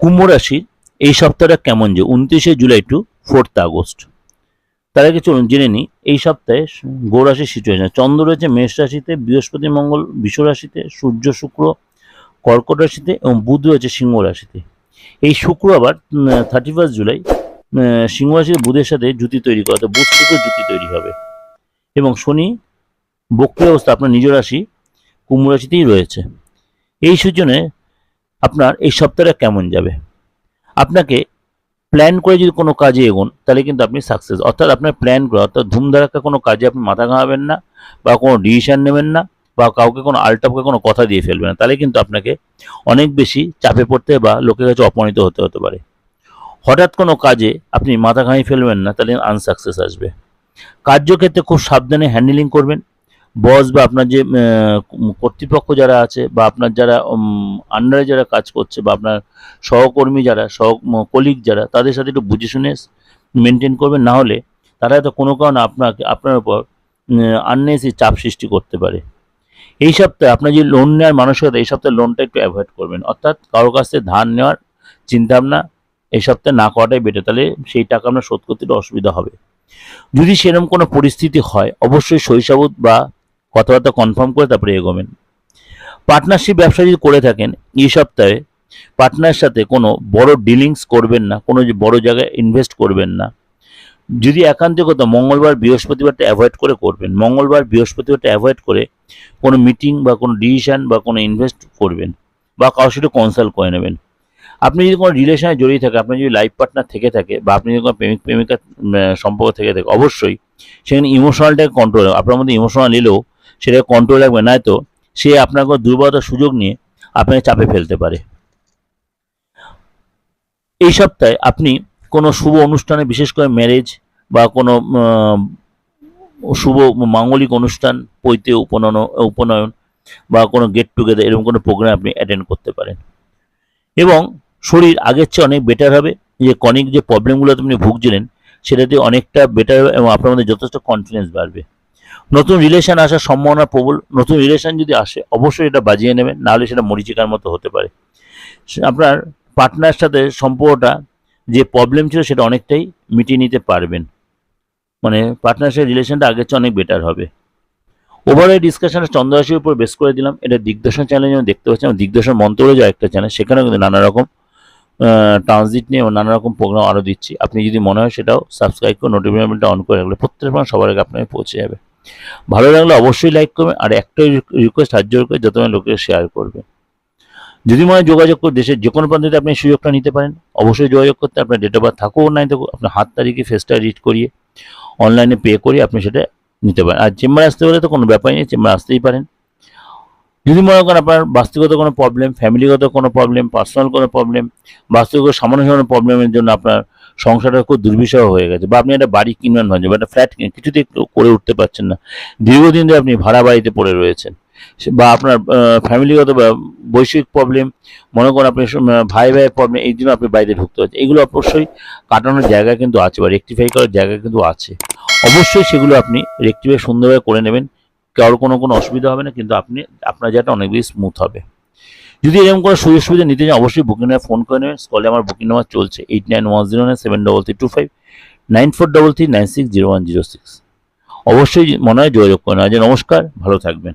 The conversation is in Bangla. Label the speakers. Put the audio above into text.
Speaker 1: কুম্ভ রাশির এই সপ্তাহটা কেমন যে উনত্রিশে জুলাই টু ফোর্থ আগস্ট। তার আগে চলুন জেনে নিই, এই সপ্তাহে গো রাশির সিচুয়েশন চন্দ্র রয়েছে মেষ রাশিতে, বৃহস্পতি মঙ্গল বিষ রাশিতে, সূর্য শুক্র কর্কট রাশিতে এবং বুধ রয়েছে সিংহ রাশিতে। এই শুক্র আবার থার্টি ফার্স্ট জুলাই সিংহ রাশির বুধের সাথে জুতি তৈরি করে, অর্থাৎ বুধ শুক্র জুতি তৈরি হবে। এবং শনি, বক্রিয় অবস্থা আপনার নিজ রাশি, কুম্ভ রাশিতেই রয়েছে। এই সূচনে আপনার এই সপ্তাহটা কেমন যাবে? আপনাকে প্ল্যান করে যদি কোনো কাজে এগোন, তাহলে কিন্তু আপনি সাকসেস অর্থাৎ আপনার প্ল্যান করে, অর্থাৎ ধুমধারাক্কা কোনো কাজে আপনি মাথা ঘামাবেন না, বা কোনো ডিসিশন নেবেন না, বা কাউকে কোনো আলটাপকে কোনো কথা দিয়ে ফেলবেন না, তাহলে কিন্তু আপনাকে অনেক বেশি চাপে পড়তে বা লোকের কাছে অপমানিত হতে হতে পারে। হঠাৎ কোনো কাজে আপনি মাথা ঘামিয়ে ফেলবেন না, তাহলে আনসাকসেস আসবে। কার্যক্ষেত্রে খুব সাবধানে হ্যান্ডেলিং করবেন বস বা আপনার যে কর্তৃপক্ষ যারা আছে বা আপনার যারা আন্ডারে যারা কাজ করছে বা আপনার সহকর্মী যারা, সহ কলিগ যারা, তাদের সাথে একটু বুঝে শুনে মেনটেন করবেন। না হলে তারা হয়তো কোনো কারণে আপনাকে, আপনার উপর আননেসি চাপ সৃষ্টি করতে পারে। এই সপ্তাহে আপনার যে লোন নেওয়ার মানসিকতা, এই সপ্তাহে লোনটা একটু অ্যাভয়েড করবেন। অর্থাৎ কারোর কাছ থেকে ধার নেওয়ার চিন্তাভাবনা এই সপ্তাহে না করাটাই বেটার তাহলে সেই টাকা আপনার শোধ করতে অসুবিধা হবে। যদি সেরকম কোনো পরিস্থিতি হয়, অবশ্যই শৈশবোধ বা কথাবার্তা কনফার্ম করে তারপরে এগোবেন। পার্টনারশিপ ব্যবসা যদি করে থাকেন এই সপ্তাহে পার্টনারের সাথে কোনো বড় ডিলিংস করবেন না, কোনো বড় জায়গায় ইনভেস্ট করবেন না। যদি একান্তে কোথাও মঙ্গলবার, বৃহস্পতিবারটা অ্যাভয়েড করে করবেন, মঙ্গলবার, বৃহস্পতিবারটা অ্যাভয়েড করে কোনো মিটিং বা কোনো ডিসিশন বা কোনো ইনভেস্ট করবেন বা কারোর সাথে কনসাল্ট করে নেবেন। আপনি যদি কোনো রিলেশনে জড়িয়ে থাকে আপনার যদি লাইফ পার্টনার থেকে থাকে বা আপনি যদি কোনো প্রেমিক, প্রেমিকার সম্পর্ক থেকে থাকে, অবশ্যই সেখানে ইমোশনালটাকে কন্ট্রোল আপনার মধ্যে ইমোশনাল এলেও সেটাকে কন্ট্রোল রাখবে নয়তো সে আপনার কোনো দুর্বলতার সুযোগ নিয়ে আপনাকে চাপে ফেলতে পারে। এই সপ্তাহে আপনি কোনো শুভ অনুষ্ঠানে, বিশেষ করে ম্যারেজ বা কোনো শুভ মাঙ্গলিক অনুষ্ঠান, পৈতে উপনয়ন উপনয়ন বা কোনো গেট টুগেদার এরকম কোনো প্রোগ্রাম আপনি অ্যাটেন্ড করতে পারেন। এবং শরীর আগের চেয়ে অনেক বেটার হবে। যে কনিক যে প্রবলেমগুলো আপনি ভুগছিলেন, সেটাতে অনেকটা বেটার হবে এবং আপনার মধ্যে যথেষ্ট কনফিডেন্স বাড়বে। নতুন রিলেশন আসার সম্ভাবনা প্রবল। নতুন রিলেশন যদি আসে, অবশ্যই এটা বাজিয়ে নেবেন, নাহলে সেটা মরিচিকার মতো হতে পারে। আপনার পার্টনার সাথে সম্পর্কটা যে প্রবলেম ছিল সেটা অনেকটাই মিটিয়ে নিতে পারবেন। মানে পার্টনার সাথে রিলেশনটা আগের চেয়ে অনেক বেটার হবে। ওভারঅল ডিসকাশনে চন্দ্ররাশির উপর বেস করে দিলাম। এটা দিগদর্শন চ্যানেলে যেমন দেখতে পাচ্ছি এবং দিগদর্শন মন্ত্র যে একটা চ্যানেল সেখানেও কিন্তু নানা রকম ট্রানজিট নিয়ে নানা রকম প্রোগ্রাম আরও দিচ্ছি। আপনি যদি মনে হয় সেটাও সাবস্ক্রাইব করে নোটিফিকেশনটা অন করে রাখলে প্রত্যেক সবার আগে আপনাকে পৌঁছে যাবে। ভালো লাগলে অবশ্যই লাইক করবে আর একটাই রিকোয়েস্ট হাত জোর করে যত লোকের শেয়ার করবে। যদি মনে হয় যোগাযোগ করে দেশের যে কোনো প্রান্তে আপনি সুযোগটা নিতে পারেন, অবশ্যই যোগাযোগ করতে আপনার ডেট অফ বার্থ থাকুক নাই থাকুক, আপনার হাত তারিখে ফেসটা রিড করিয়ে অনলাইনে পে করে আপনি সেটা নিতে পারেন। আর চেম্বারে আসতে হলে তো কোনো ব্যাপারই নেই, চেম্বারে আসতেই পারেন। যদি মনে করেন আপনার বাস্তবিকত কোনো প্রবলেম ফ্যামিলিগত কোনো প্রবলেম পার্সোনাল কোনো প্রবলেম বাস্তবিক সামান্য সামান্য প্রবলেমের জন্য আপনার সংসারটা খুব দুর্বিষহ হয়ে গেছে। বা আপনি একটা বাড়ি কিনবেন ভাবছেন, বা একটা ফ্ল্যাট কিছুতে করে উঠতে পারছেন না। দীর্ঘদিন ধরে আপনি ভাড়া বাড়িতে পড়ে রয়েছেন। বা আপনার ফ্যামিলিগত বা বৈশ্বিক প্রবলেম মনে করেন আপনি ভাই ভাই প্রবলেম এই জন্য আপনি বাইরে ঢুকতে পারছেন। এগুলো অবশ্যই কাটানোর জায়গা কিন্তু আছে, বা রেকটিফাই করার জায়গা কিন্তু আছে। অবশ্যই সেগুলো আপনি রেকটিফাই সুন্দরভাবে করে নেবেন। কারোর কোনো কোনো অসুবিধা হবে না, কিন্তু আপনি, আপনার জায়গাটা অনেক বেশি স্মুথ হবে। যদি এরকম কোনো সুযোগ সুবিধা নিতে চান, অবশ্যই বুকিং নাম্বার ফোন করে নেবেন। স্কলে আমার বুকিং নাম্বার চলছে। Eight nine one zero nine seven double three two five nine four double three nine six zero one zero six অবশ্যই মনে হয় যোগাযোগ করেন আজ নমস্কার, ভালো থাকবেন।